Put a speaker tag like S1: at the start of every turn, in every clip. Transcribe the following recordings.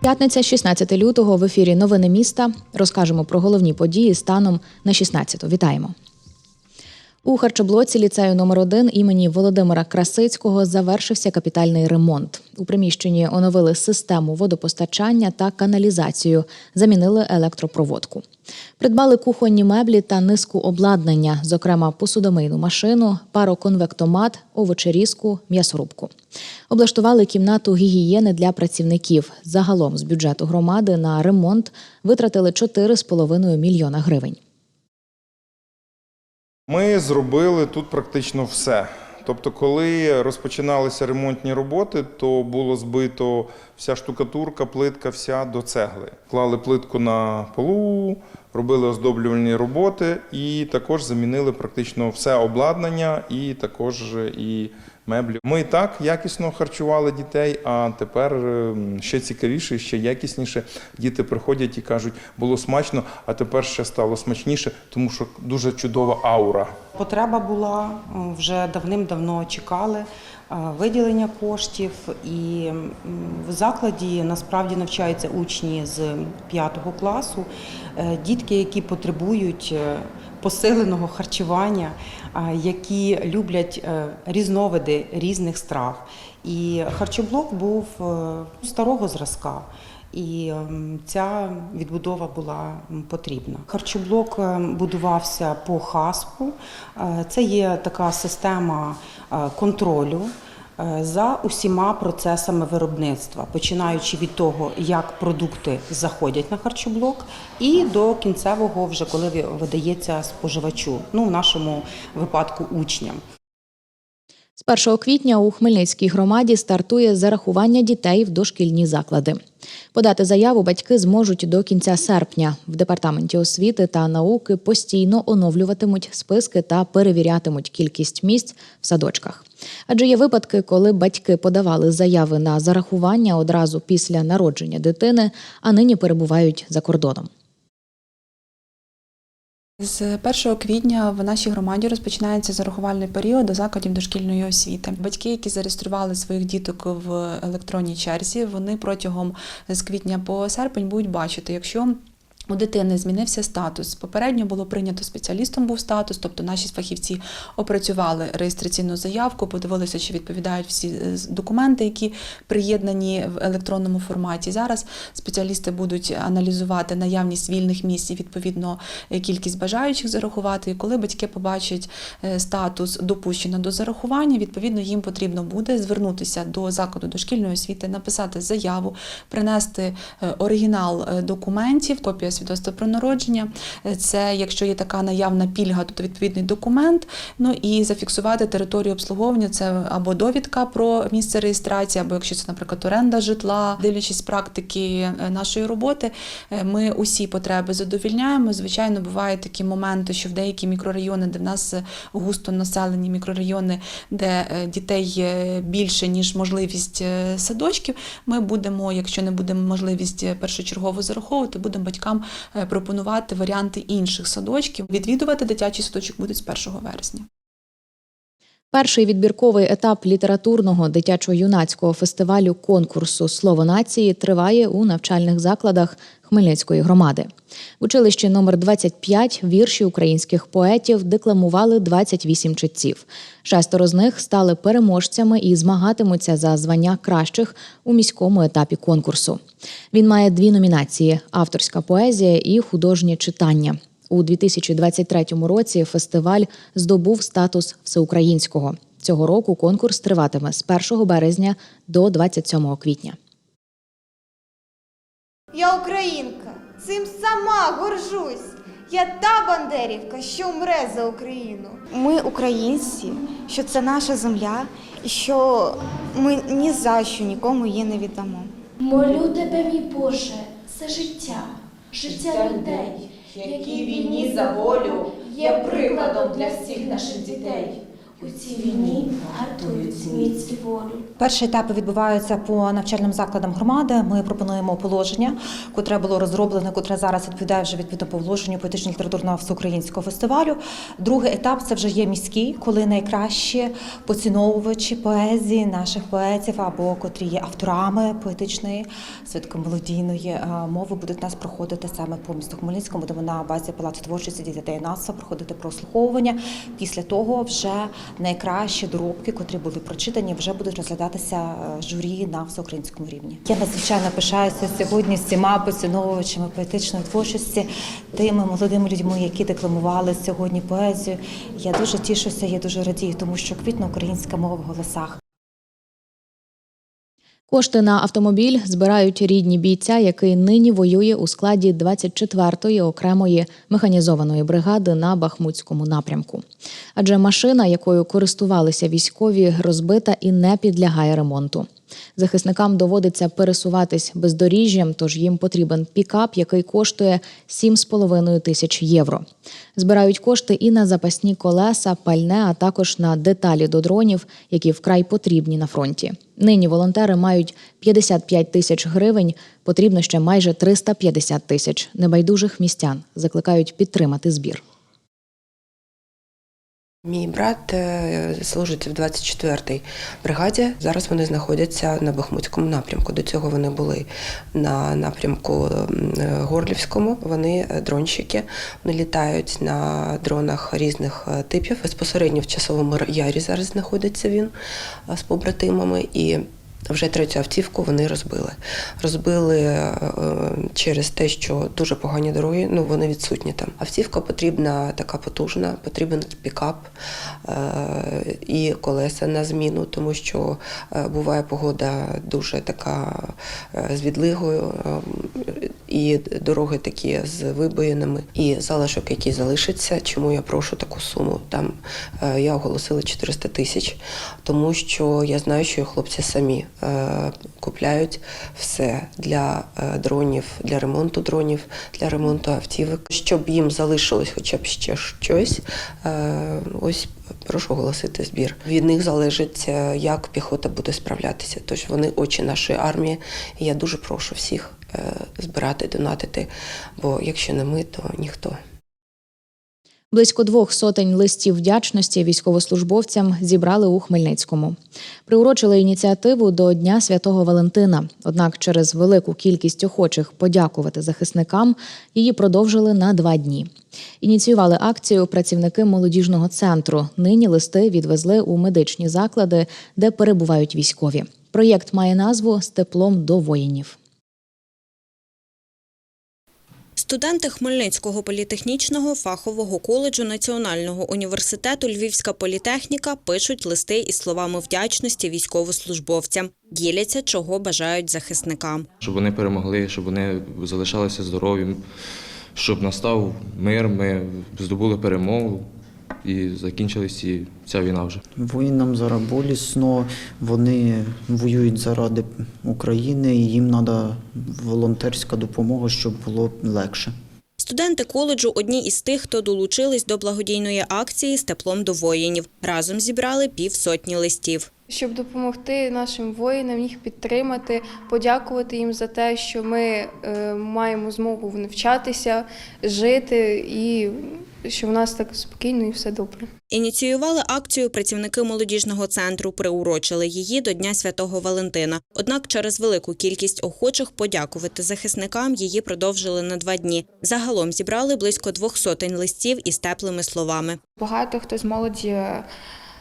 S1: П'ятниця, 16 лютого, в ефірі Новини міста. Розкажемо про головні події станом на 16. Вітаємо. У харчоблоці ліцею номер 1 імені Володимира Красицького завершився капітальний ремонт. У приміщенні оновили систему водопостачання та каналізацію, замінили електропроводку. Придбали кухонні меблі та низку обладнання, зокрема посудомийну машину, пароконвектомат, овочерізку, м'ясорубку. Облаштували кімнату гігієни для працівників. Загалом з бюджету громади на ремонт витратили 4,5 мільйона гривень.
S2: Ми зробили тут практично все. Тобто, коли розпочиналися ремонтні роботи, то було збито вся штукатурка, плитка, вся до цегли. Клали плитку на полу, робили оздоблювальні роботи і також замінили практично все обладнання і також і меблі. Ми і так якісно харчували дітей, а тепер ем, ще цікавіше, ще якісніше. Діти приходять і кажуть, було смачно, а тепер ще стало смачніше, тому що дуже чудова аура.
S3: Потреба була вже давним-давно чекали виділення коштів, і в закладі насправді навчаються учні з 5 класу, е, дітки, які потребують е, посиленого харчування, які люблять е, різновиди різних страв. І харчоблок був е, старого зразка. І ем, ця відбудова була потрібна. Харчоблок е, будувався по хаспу. Це є така система контролю е, за усіма процесами виробництва, починаючи від того, як продукти заходять на харчоблок, і до кінцевого, вже коли ви- видається споживачу, ну в нашому випадку учням.
S1: З 1 квітня у Хмельницькій громаді стартує зарахування дітей в дошкільні заклади. Подати заяву батьки зможуть до кінця серпня. В департаменті освіти та науки постійно оновлюватимуть списки та перевірятимуть кількість місць в садочках. Адже є випадки, коли батьки подавали заяви на зарахування одразу після народження дитини, а нині перебувають за кордоном.
S4: З 1 квітня в нашій громаді розпочинається зарахувальний період до закладів дошкільної освіти. Батьки, які зареєстрували своїх діток в електронній черзі, вони протягом з квітня по серпень будуть бачити, якщо у дитини змінився статус. Попередньо було прийнято спеціалістом був статус, тобто наші фахівці опрацювали реєстраційну заявку, подивилися, чи відповідають всі е, документи, які приєднані в електронному форматі. Зараз спеціалісти будуть аналізувати наявність вільних місць і відповідно кількість бажаючих зарахувати. І коли батьки побачать е, статус допущено до зарахування, відповідно їм потрібно буде звернутися до закладу дошкільної освіти, написати заяву, принести е, оригінал документів, копія свідоцтва про народження. Е, Це якщо є така наявна пільга, то відповідний документ. Ну і зафіксувати територію обслуговування. Це або довідка про місце реєстрації, або якщо це, наприклад, оренда житла, дивлячись практики е, нашої роботи, е, ми усі потреби задовільняємо. Звичайно, бувають такі моменти, що в деякі мікрорайони, де в нас густо населені мікрорайони, де дітей більше ніж можливість садочків. Ми будемо, якщо не буде можливість першочергово зараховувати, будемо батькам пропонувати варіанти інших садочків. Відвідувати дитячий садочок будуть з 1 вересня.
S1: Перший відбірковий етап літературного дитячо-юнацького фестивалю конкурсу Слово нації триває у навчальних закладах Хмельницької громади. В училищі номер 25 вірші українських поетів декламували 28 читців. Шестеро з них стали переможцями і змагатимуться за звання кращих у міському етапі конкурсу. Він має дві номінації: авторська поезія і художнє читання. У 2023 році фестиваль здобув статус всеукраїнського. Цього року конкурс триватиме з 1 березня до 27 квітня.
S5: Я українка, цим сама горжусь. Я та бандерівка, що мре за Україну. Ми українці, що це наша земля, і що ми ні за що нікому її не віддамо.
S6: Молю тебе, мій Боже, за життя, життя людей, які війні за волю є прикладом для всіх наших дітей. У цій війні гартують і.
S7: Перші етапи відбуваються по навчальним закладам громади. Ми пропонуємо положення, котре було розроблене, котре зараз відповідає вже відповідно положенню поетично-літературного всеукраїнського фестивалю. Другий етап це вже є міський, коли найкращі поціновувачі поезії наших поетів або котрі є авторами поетичної свідкомелодійної е, мови будуть нас проходити саме по місту Хмельницькому. Будемо на базі палацу творчості дітей юнацтва проходити прослуховування. Після того вже найкращі доробки, котрі були прочитані, вже будуть розглядатися е, журі на всеукраїнському рівні. Я надзвичайно пишаюся сьогодні всіма поціновувачами поетичної творчості, тими молодими людьми, які декламували сьогодні поезію. Я дуже тішуся, я дуже радію, тому що квітна українська мова в голосах.
S1: Кошти на автомобіль збирають рідні бійця, який нині воює у складі 24-ї окремої механізованої бригади на Бахмутському напрямку. Адже машина, якою користувалися військові, розбита і не підлягає ремонту. Захисникам доводиться пересуватись бездоріжжям, тож їм потрібен пікап, який коштує 7,5 тисяч євро. Збирають кошти і на запасні колеса, пальне, а також на деталі до дронів, які вкрай потрібні на фронті. Нині волонтери мають 55 тисяч гривень. Потрібно ще майже 350 тисяч. Небайдужих містян закликають підтримати збір.
S8: Мій брат е, служить в 24-й бригаді. Зараз вони знаходяться на Бахмутському напрямку. До цього вони були на напрямку е, Горлівському. Вони е, дронщики. Вони літають на дронах різних типів. Безпосередньо в часовому ярі зараз знаходиться він з побратимами і. Вже третю автівку вони розбили. Розбили е, через те, що дуже погані дороги, ну вони відсутні там. Автівка потрібна така потужна, потрібен пікап е, і колеса на зміну, тому що е, буває погода дуже така е, з відлигою, е, і дороги такі з вибоїнами, і залишок, який залишиться. Чому я прошу таку суму? Там е, я оголосила 400 тисяч, тому що я знаю, що хлопці самі е, купляють все для е, дронів, для ремонту дронів, для ремонту автівок, щоб їм залишилось хоча б ще щось. Ось прошу оголосити збір. Від них залежить, як піхота буде справлятися. Тож вони очі нашої армії. І я дуже прошу всіх збирати, донатити. Бо якщо не ми, то ніхто.
S1: Близько двох сотень листів вдячності військовослужбовцям зібрали у Хмельницькому. Приурочили ініціативу до Дня Святого Валентина. Однак через велику кількість охочих подякувати захисникам її продовжили на два дні. Ініціювали акцію працівники молодіжного центру. Нині листи відвезли у медичні заклади, де перебувають військові. Проєкт має назву З теплом до воїнів.
S9: Студенти Хмельницького політехнічного фахового коледжу Національного університету Львівська політехніка пишуть листи із словами вдячності військовослужбовцям. Діляться, чого бажають захисникам.
S10: щоб вони перемогли, щоб вони залишалися здорові, щоб настав мир, ми здобули перемогу і закінчилась ці- ця війна вже.
S11: Воїнам зараз болісно, вони воюють заради України, і їм треба волонтерська допомога, щоб було легше.
S9: Студенти коледжу одні із тих, хто долучились до благодійної акції з теплом до воїнів. Разом зібрали півсотні листів.
S12: щоб допомогти нашим воїнам, їх підтримати, подякувати їм за те, що ми е, маємо змогу навчатися, жити і що в нас так спокійно і все добре.
S9: Ініціювали акцію працівники молодіжного центру, приурочили її до Дня Святого Валентина. Однак через велику кількість охочих подякувати захисникам її продовжили на два дні. Загалом зібрали близько двох сотень листів із теплими словами.
S13: Багато хто з молоді,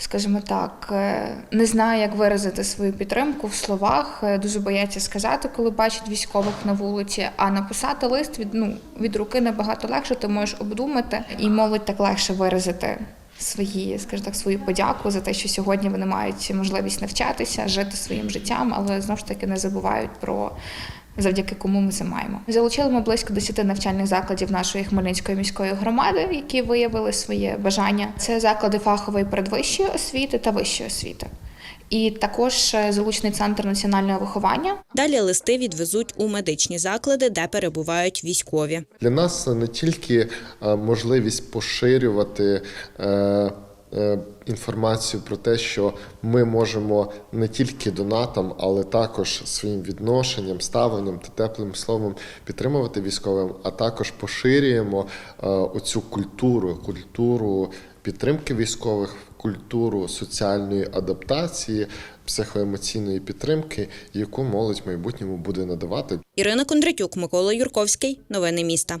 S13: скажімо так, е, не знає, як виразити свою підтримку в словах, е, дуже бояться сказати, коли бачать військових на вулиці. А написати лист від ну від руки набагато легше, ти можеш обдумати, і молодь так легше виразити. Свої, скажімо так, свою подяку за те, що сьогодні вони мають можливість навчатися, жити своїм життям, але знову ж таки не забувають про завдяки кому ми це маємо. Залучили ми близько 10 навчальних закладів нашої Хмельницької міської громади, які виявили своє бажання. Це заклади фахової передвищої освіти та вищої освіти. І також е, залучений центр національного виховання.
S9: Далі листи відвезуть у медичні заклади, де перебувають військові.
S14: Для нас не тільки е, можливість поширювати е, інформацію про те, що ми можемо не тільки донатом, але також своїм відношенням, ставленням та теплим словом підтримувати військовим, а також поширюємо е, оцю культуру, культуру підтримки військових, культуру соціальної адаптації, психоемоційної підтримки, яку молодь в майбутньому буде надавати.
S9: Ірина Кондратюк, Микола Юрковський. Новини міста.